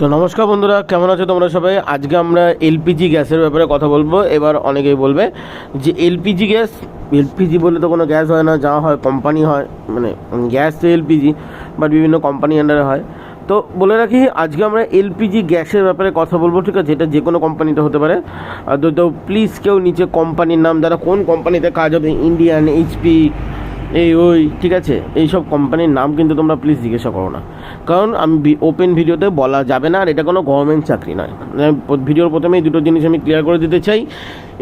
তো নমস্কার বন্ধুরা, কেমন আছো তোমরা সবাই? আজকে আমরা এলপিজি গ্যাসের ব্যাপারে কথা বলব। এবার অনেকেই বলবে যে এলপিজি গ্যাস, এলপিজি বলে তো কোনো গ্যাস হয় না, যা হয় কোম্পানি হয় মানে গ্যাস তো এলপিজি, বাট বিভিন্ন কোম্পানি আন্ডারে হয়। তো বলে রাখি, আজকে আমরা এলপিজি গ্যাসের ব্যাপারে কথা বলব, ঠিক আছে? এটা যে কোনো কোম্পানিতে হতে পারে। তো প্লিজ কেউ নিচে কোম্পানির নাম, যারা কোন কোম্পানিতে কাজ হবে ইন্ডিয়ান এইচপি এই, ওই, ঠিক আছে? এইসব কোম্পানির নাম কিন্তু তোমরা প্লিজ জিজ্ঞাসা করো না। কারণ আমি ওপেন ভিডিওতে বলা যাবে না আর এটা কোনো গভর্নমেন্ট চাকরি নয়। ভিডিওর প্রথমেই দুটো জিনিস আমি ক্লিয়ার করে দিতে চাই।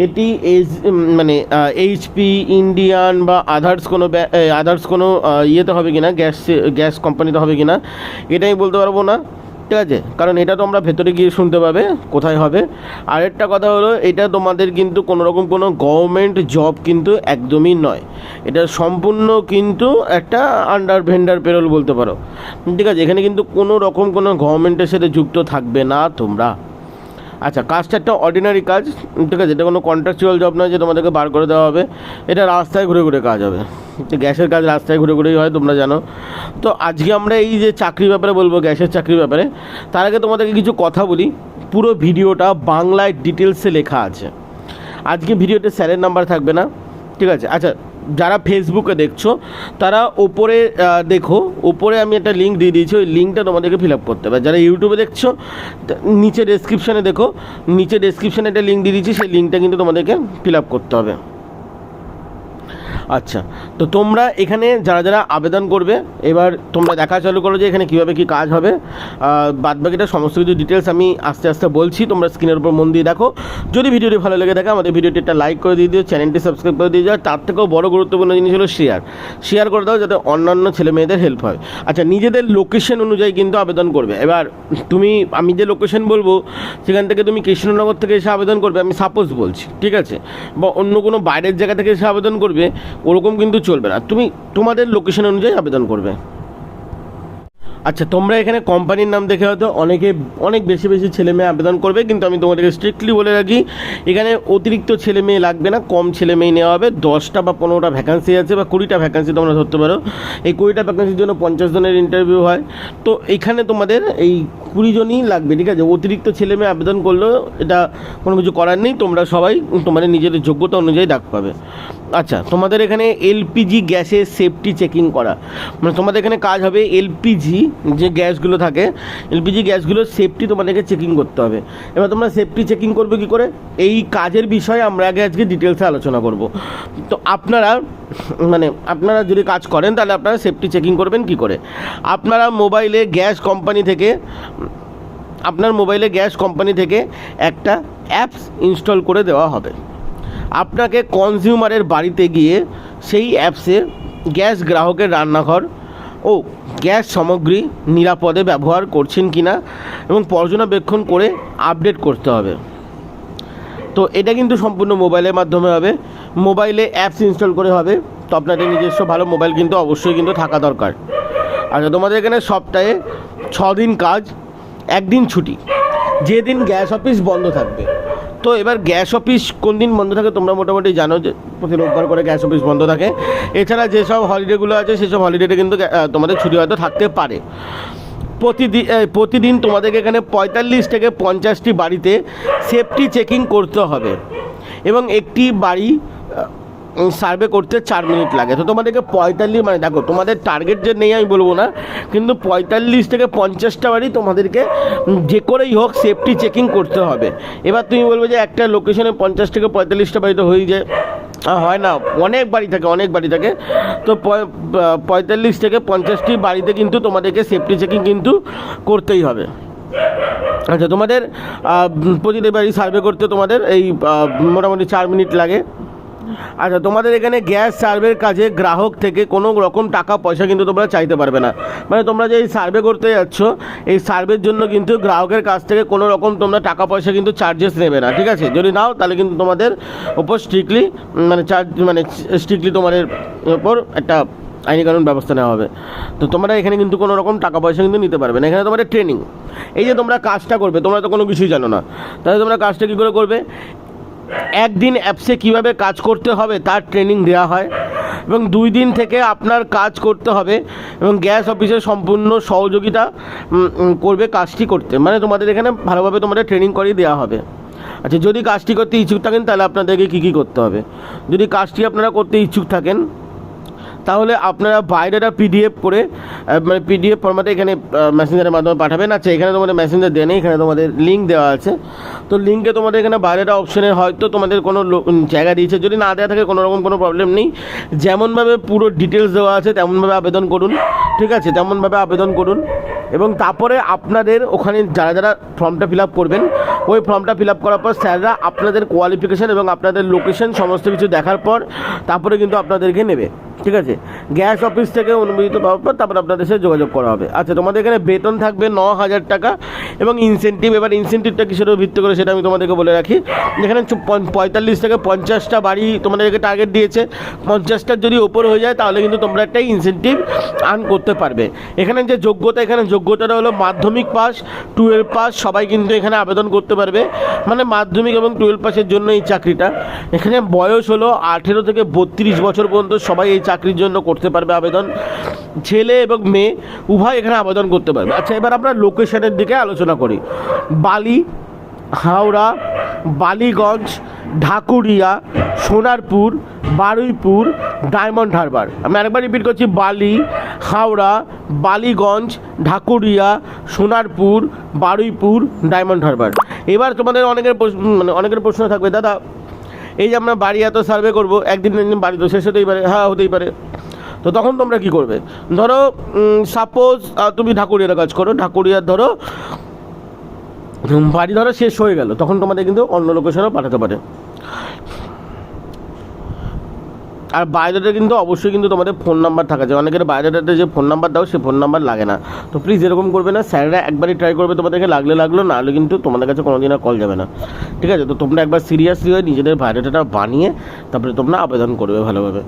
এটি এইচ মানে এইচপি ইন্ডিয়ান বা আদার্স কোনো আদার্স কোনো ইয়েতে হবে কিনা? গ্যাস গ্যাস কোম্পানিতে হবে কিনা? এটা আমি বলতে পারব না। ঠিক আছে? কারণ এটা তোমরা ভেতরে গিয়ে শুনতে পাবে কোথায় হবে। আরেকটা কথা হলো, এটা তোমাদের কিন্তু কোনো রকম কোনো গভর্নমেন্ট জব কিন্তু একদমই নয়। এটা সম্পূর্ণ কিন্তু একটা আন্ডার ভেন্ডার পেরোল বলতে পারো। ঠিক আছে? এখানে কিন্তু কোনো রকম কোনো গভর্নমেন্টের সাথে যুক্ত থাকবে না তোমরা। আচ্ছা কাজটা একটা অর্ডিনারি কাজ, ঠিক আছে, এটা কোনো কন্ট্রাকচুয়াল জব নয় যে তোমাদেরকে বার করে দেওয়া হবে। এটা রাস্তায় ঘুরে ঘুরে কাজ হবে। গ্যাসের কাজ রাস্তায় ঘুরে ঘুরেই হয়, তোমরা জানো। তো আজকে আমরা এই যে চাকরির ব্যাপারে বলব, গ্যাসের চাকরির ব্যাপারে, তার আগে তোমাদেরকে কিছু কথা বলি। পুরো ভিডিওটা বাংলায় ডিটেলসে লেখা আছে। আজকে ভিডিওতে স্যারের নাম্বার থাকবে না, ঠিক আছে? আচ্ছা যারা ফেসবুকে দেখছ, তারা ওপরে দেখো ওপরে আমি একটা লিঙ্ক দিয়ে দিয়েছি, ওই লিঙ্কটা তোমাদেরকে ফিল আপ করতে হবে। যারা ইউটিউবে দেখছ নিচে ডেসক্রিপশানে দেখো, নিচে ডেসক্রিপশানে একটা লিঙ্ক দিয়ে দিয়েছি, সেই লিঙ্কটা কিন্তু তোমাদেরকে ফিল আপ করতে হবে। আচ্ছা তো তোমরা এখানে যারা যারা আবেদন করবে, এবার তোমরা দেখা চালু করো যে এখানে কীভাবে কী কাজ হবে। বাদ বাকিটা সমস্ত কিছু ডিটেলস আমি আস্তে আস্তে বলছি, তোমরা স্ক্রিনের উপর মন দিয়ে দেখো। যদি ভিডিওটি ভালো লেগে থাকে, আমাদের ভিডিওটি একটা লাইক করে দিয়ে দিও চ্যানেলটি সাবস্ক্রাইব করে দিয়ে যাও। তার থেকেও বড় গুরুত্বপূর্ণ জিনিস হলো শেয়ার শেয়ার করে দাও যাতে অন্যান্য ছেলে মেয়েদের হেল্প হয়। আচ্ছা নিজেদের লোকেশন অনুযায়ী কিন্তু আবেদন করবে। এবার তুমি, আমি যে লোকেশন বলব, সেখান থেকে তুমি কৃষ্ণনগর থেকে এসে আবেদন করবে, আমি সাপোজ বলছি, ঠিক আছে? বা অন্য কোনো বাইরের জায়গা থেকে এসে আবেদন করবে ওরকম কিন্তু চলবে না। তুমি তোমাদের লোকেশন অনুযায়ী আবেদন করবে। আচ্ছা তোমরা এখানে কোম্পানির নাম দেখে হয়তো অনেকে, অনেক বেশি বেশি ছেলে মেয়ে আবেদন করবে, কিন্তু আমি তোমাদেরকে স্ট্রিক্টলি বলে রাখি, এখানে অতিরিক্ত ছেলে মেয়ে লাগবে না, কম ছেলে মেয়ে নেওয়া হবে। দশটা বা পনেরোটা ভ্যাকান্সি আছে বা কুড়িটা ভ্যাকান্সি তোমরা ধরতে পারো। এই কুড়িটা ভ্যাকান্সির জন্য পঞ্চাশ জনের ইন্টারভিউ হয়। তো এখানে তোমাদের এই কুড়ি জনই লাগবে, ঠিক আছে? অতিরিক্ত ছেলে মেয়ে আবেদন করলেও এটা কোনো কিছু করার নেই, তোমরা সবাই তোমাদের নিজেদের যোগ্যতা অনুযায়ী ডাক পাবে। আচ্ছা তোমাদের এখানে এলপিজি গ্যাসের সেফটি চেকিং করা। মানে তোমাদের এখানে কাজ হবে এলপিজি, যে গ্যাসগুলো থাকে, এলপিজি গ্যাসগুলোর সেফটি তোমাদেরকে চেকিং করতে হবে। এবার তোমরা সেফটি চেকিং করবে কী করে? এই কাজের বিষয়ে আমরা আগে আজকে ডিটেলসে আলোচনা করব। তো আপনারা মানে আপনারা যদি কাজ করেন, তাহলে আপনারা সেফটি চেকিং করবেন কি করে? আপনারা মোবাইলে গ্যাস কোম্পানি থেকে আপনার মোবাইলে গ্যাস কোম্পানি থেকে একটা অ্যাপস ইনস্টল করে দেওয়া হবে। আপনাকে কনজিউমারের বাড়িতে গিয়ে সেই অ্যাপসে গ্যাস গ্রাহকের রান্নাঘর ও গ্যাস সামগ্রী নিরাপদে ব্যবহার করছেন কি না এবং পর্যবেক্ষণ করে আপডেট করতে হবে। তো এটা কিন্তু সম্পূর্ণ মোবাইলের মাধ্যমে হবে। মোবাইলে অ্যাপস ইনস্টল করে হবে। তো আপনাদের নিজস্ব ভালো মোবাইল কিন্তু অবশ্যই কিন্তু থাকা দরকার। আচ্ছা তোমাদের এখানে সপ্তাহে ছ দিন কাজ একদিন ছুটি। যেদিন গ্যাস অফিস বন্ধ থাকবে। তো এবার গ্যাস অফিস কোন দিন বন্ধ থাকে তোমরা মোটামুটি জানো যে, প্রতি রোববার করে গ্যাস অফিস বন্ধ থাকে। এছাড়া যেসব হলিডেগুলো আছে, সেসব হলিডেতে কিন্তু তোমাদের ছুটি হয়তো থাকতে পারে। প্রতিদিন প্রতিদিন তোমাদেরকে এখানে পঁয়তাল্লিশ থেকে পঞ্চাশটি বাড়িতে সেফটি চেকিং করতে হবে। এবং একটি বাড়ি সার্ভে করতে চার মিনিট লাগে। তো তোমাদেরকে পঁয়তাল্লিশ মানে দেখো, তোমাদের টার্গেট যে নেই আমি বলব না, কিন্তু পঁয়তাল্লিশ থেকে পঞ্চাশটা বাড়ি তোমাদেরকে যে করেই হোক সেফটি চেকিং করতে হবে। এবার তুমি বলবে যে একটা লোকেশনে পঞ্চাশ থেকে পঁয়তাল্লিশটা বাড়ি তো হয়ে যায়। হয় না, অনেক বাড়ি থাকে, অনেক বাড়ি থাকে। তো পঁয়তাল্লিশ থেকে পঞ্চাশটি বাড়িতে কিন্তু তোমাদেরকে সেফটি চেকিং কিন্তু করতেই হবে। আচ্ছা তোমাদের প্রতিটি বাড়ি সার্ভে করতে তোমাদের এই মোটামুটি চার মিনিট লাগে। আচ্ছা তোমাদের এখানে গ্যাস সার্ভের কাজে গ্রাহক থেকে কোনো রকম টাকা, পয়সা কিন্তু তোমরা চাইতে পারবে না। মানে তোমরা যে এই সার্ভে করতে যাচ্ছ, এই সার্ভের জন্য কিন্তু গ্রাহকের কাছ থেকে কোনো রকম তোমরা টাকা, পয়সা কিন্তু চার্জেস নেবে না, ঠিক আছে? যদি নাও, তাহলে কিন্তু তোমাদের ওপর স্ট্রিক্টলি মানে চার্জ মানে স্ট্রিক্টলি তোমাদের ওপর একটা আইনি কানুন ব্যবস্থা নেওয়া হবে। তো তোমরা এখানে কিন্তু কোনো রকম টাকা, পয়সা কিন্তু নিতে পারবে না। এখানে তোমাদের ট্রেনিং এই যে তোমরা কাজটা করবে, তোমরা তো কোনো কিছুই জানো না। তাহলে তোমরা কাজটা কী করে করবে? একদিন অ্যাপসে কীভাবে কাজ করতে হবে তার ট্রেনিং দেওয়া হয় এবং দুই দিন থেকে আপনার কাজ করতে হবে এবং গ্যাস অফিসের সম্পূর্ণ সহযোগিতা করবে কাজটি করতে। মানে তোমাদের এখানে ভালোভাবে তোমাদের ট্রেনিং করিয়ে দেওয়া হবে। আচ্ছা যদি কাজটি করতে ইচ্ছুক থাকেন তাহলে আপনাদেরকে কী কী করতে হবে? যদি কাজটি আপনারা করতে ইচ্ছুক থাকেন তাহলে আপনারা বাইরেটা পিডিএফ করে মানে পিডিএফ ফরম্যাটে এখানে মেসেঞ্জারের মাধ্যমে পাঠাবেন। আচ্ছা এখানে তোমাদের মেসেঞ্জার দেয় এখানে তোমাদের লিঙ্ক দেওয়া আছে। তো লিঙ্কে তোমাদের এখানে বাইরেটা অপশনে হয়তো তোমাদের কোনো জায়গা দিয়েছে। যদি না দেওয়া থাকে, কোনো রকম কোনো প্রবলেম নেই। যেমনভাবে পুরো ডিটেলস দেওয়া আছে, তেমনভাবে আবেদন করুন, ঠিক আছে? তেমনভাবে আবেদন করুন। এবং তারপরে আপনাদের ওখানে যারা যারা ফর্মটা ফিল আপ করবেন, ওই ফর্মটা ফিল আপ করার পর স্যাররা আপনাদের কোয়ালিফিকেশান এবং আপনাদের লোকেশন সমস্ত কিছু দেখার পর তারপরে কিন্তু আপনাদেরকে নেবে। ঠিক আছে? গ্যাস অফিস থেকে অনুমোদিত পাওয়ার পর তারপর আপনাদের সাথে যোগাযোগ করা হবে। আচ্ছা তোমাদের এখানে বেতন থাকবে ন হাজার টাকা এবং ইনসেন্টিভ এবার ইনসেন্টিভটা কিসের ভিত্তি করে সেটা আমি তোমাদেরকে বলে রাখি। যেখানে পঁয়তাল্লিশ থেকে পঞ্চাশটা বাড়ি তোমাদেরকে টার্গেট দিয়েছে। পঞ্চাশটার যদি ওপর হয়ে যায়, তাহলে কিন্তু তোমরা একটা ইনসেন্টিভ আর্ন করতে পারবে। এখানে যে যোগ্যতা, এখানে যোগ্যতাটা হলো মাধ্যমিক পাস টুয়েলভ পাস, সবাই কিন্তু এখানে আবেদন করতে পারবে। মানে মাধ্যমিক এবং টুয়েলভ পাসের জন্য এই চাকরিটা। এখানে বয়স হলো আঠেরো থেকে বত্রিশ বছর পর্যন্ত সবাই এই চাকরির জন্য করতে পারবে আবেদন। ছেলে এবং মেয়ে, উভয় এখানে আবেদন করতে পারবে। আচ্ছা এবার আমরা লোকেশনের দিকে আলোচনা করি। বালি, হাওড়া, বালিগঞ্জ, ঢাকুরিয়া, সোনারপুর, বারুইপুর, ডায়মন্ড হারবার। আমি আরেকবার রিপিট করছি, বালি, হাওড়া, বালিগঞ্জ, ঢাকুরিয়া, সোনারপুর, বারুইপুর, ডায়মন্ড হারবার। এবার তোমাদের অনেকের মানে অনেকের প্রশ্ন থাকবে, দাদা। এই যে আমরা বাড়ি এত সার্ভে করব, একদিন একদিন বাড়ি তো শেষ হতেই পারে হ্যাঁ হতেই পারে। তো তখন তোমরা কি করবে? ধরো সাপোজ তুমি ঢাকুরিয়ার কাজ করো, ঢাকুরিয়ার ধরো বাড়ি ধরো শেষ হয়ে গেল, তখন তোমাদের কিন্তু অন্য লোকেশনেও পাঠাতে পারে। আর বায়োডাটা কিন্তু অবশ্যই কিন্তু তোমাদের ফোন নাম্বার থাকা যায়। অনেকের বায়োডাটাতে যে ফোন নাম্বার দাও, সে ফোন নাম্বার লাগে না। তো প্লিজ এরকম করবে না, স্যাররা একবারই ট্রাই করবে তোমাদেরকে, লাগলে লাগল না হলে কিন্তু তোমাদের কাছে কোনোদিন আর কল যাবে না। ঠিক আছে? তো তোমরা একবার সিরিয়াসলি হয়ে নিজেদের বায়োডাটাটা বানিয়ে, তারপরে তোমরা আবেদন করবে ভালোভাবে।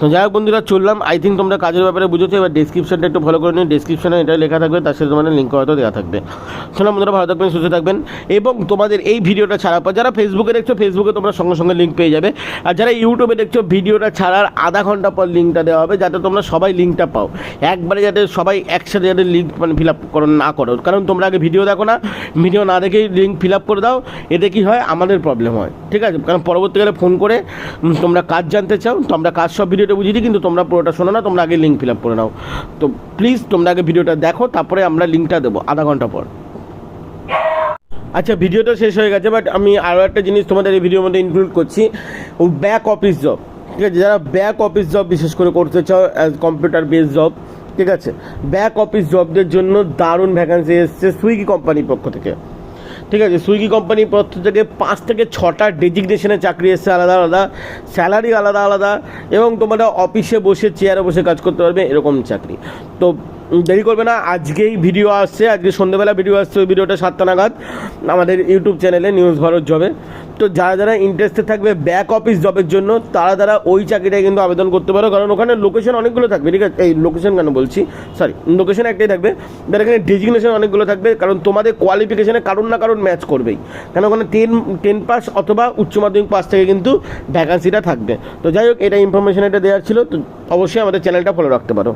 তো যাই হোক বন্ধুরা, চললাম। আই থিঙ্ক তোমরা কাজের ব্যাপারে বুঝেছ, এবার ডিসক্রিপশনটা একটু ফলো করে নিন ডিসক্রিপশনে এটা লেখা থাকবে, তার সাথে তোমাদের লিঙ্ক হয়তো দেওয়া থাকবে। শোনো বন্ধুরা, ভালো থাকবেন, সুস্থ থাকবেন। এবং তোমাদের এই ভিডিওটা ছাড়ার পর, যারা ফেসবুকে দেখছ ফেসবুকে তোমরা সঙ্গে সঙ্গে লিঙ্ক পেয়ে যাবে। আর যারা ইউটিউবে দেখছ, ভিডিওটা ছাড়ার আধা ঘণ্টা পর লিঙ্কটা দেওয়া হবে যাতে তোমরা সবাই লিঙ্কটা পাও। একবারে যাতে সবাই একসাথে যাতে লিঙ্ক মানে ফিল আপ না করো। কারণ তোমরা আগে ভিডিও দেখো না ভিডিও না দেখেই লিঙ্ক ফিল আপ করে দাও। এতে কি হয়? আমাদের প্রবলেম হয়। ঠিক আছে? কারণ পরবর্তীকালে ফোন করে তোমরা কাজ জানতে চাও তো আমরা কাজ সব ভিডিওটা বুঝিয়ে দিই কিন্তু তোমরা পুরোটা শোনো না, তোমরা আগে লিঙ্ক ফিল আপ করে নাও। তো প্লিজ তোমরা আগে ভিডিওটা দেখো, তারপরে আমরা লিঙ্কটা দেবো আধা ঘণ্টা পর। আচ্ছা ভিডিওটা শেষ হয়ে গেছে বাট আমি আরও একটা জিনিস তোমাদের এই ভিডিওর মধ্যে ইনক্লুড করছি। ব্যাক অফিস জব ঠিক আছে, যারা ব্যাক অফিস জব বিশেষ করে করতে চাও কম্পিউটার বেস জব ঠিক আছে? ব্যাক অফিস জবদের জন্য দারুণ ভ্যাকান্সি এসছে সুইগি কোম্পানির পক্ষ থেকে। ঠিক আছে সুইগি কোম্পানির পক্ষ থেকে পাঁচ থেকে ছটা ডেজিগনেশনের চাকরি এসছে, আলাদা আলাদা। স্যালারি আলাদা আলাদা। এবং তোমরা অফিসে বসে চেয়ারে বসে কাজ করতে পারবে, এরকম চাকরি। তো দেরি করবে না। আজকেই ভিডিও আসছে, আজকে সন্ধ্যেবেলা ভিডিও আসছে, ওই ভিডিওটা সাতটা নাগাদ আমাদের ইউটিউব চ্যানেলে নিউজ ভারত জবে তো যারা যারা ইন্টারেস্টেড থাকবে ব্যাক অফিস জবের জন্য, তারা তারা ওই চাকরিটায় কিন্তু আবেদন করতে পারো। কারণ ওখানে লোকেশন অনেকগুলো থাকবে, ঠিক আছে? এই লোকেশন কেন বলছি? সরি লোকেশন একটাই থাকবে। তার এখানে ডেজিগনেশন অনেকগুলো থাকবে, কারণ তোমাদের কোয়ালিফিকেশনে কারণ না কারণ ম্যাচ করবেই। কারণ ওখানে টেন টেন পাস অথবা উচ্চ মাধ্যমিক পাস থেকে কিন্তু ভ্যাকান্সিটা থাকবে। তো যাই হোক, এটা ইনফরমেশন এটা দেওয়ার ছিল। তো অবশ্যই আমাদের চ্যানেলটা ফলো রাখতে পারো।